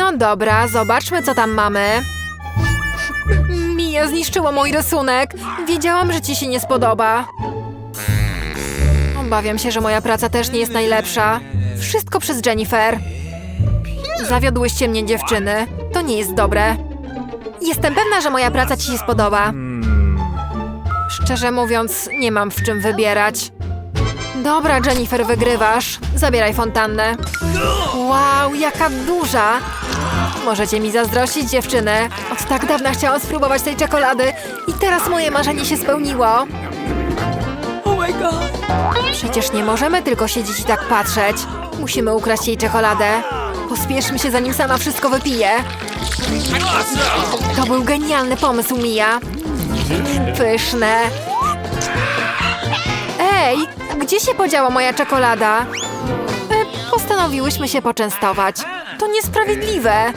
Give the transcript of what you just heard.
No dobra, zobaczmy co tam mamy. Mia zniszczyła mój rysunek. Wiedziałam, że ci się nie spodoba. Obawiam się, że moja praca też nie jest najlepsza. Wszystko przez Jennifer. Zawiodłyście mnie, dziewczyny. To nie jest dobre. Jestem pewna, że moja praca ci się spodoba. Szczerze mówiąc, nie mam w czym wybierać. Dobra, Jennifer, wygrywasz. Zabieraj fontannę. Wow, jaka duża! Możecie mi zazdrościć, dziewczyny. Od tak dawna chciałam spróbować tej czekolady i teraz moje marzenie się spełniło. Przecież nie możemy tylko siedzieć i tak patrzeć. Musimy ukraść jej czekoladę. Pospieszmy się, zanim sama wszystko wypije. To był genialny pomysł, Mia. Pyszne. Ej, gdzie się podziała moja czekolada? E, Postanowiłyśmy się poczęstować. To niesprawiedliwe.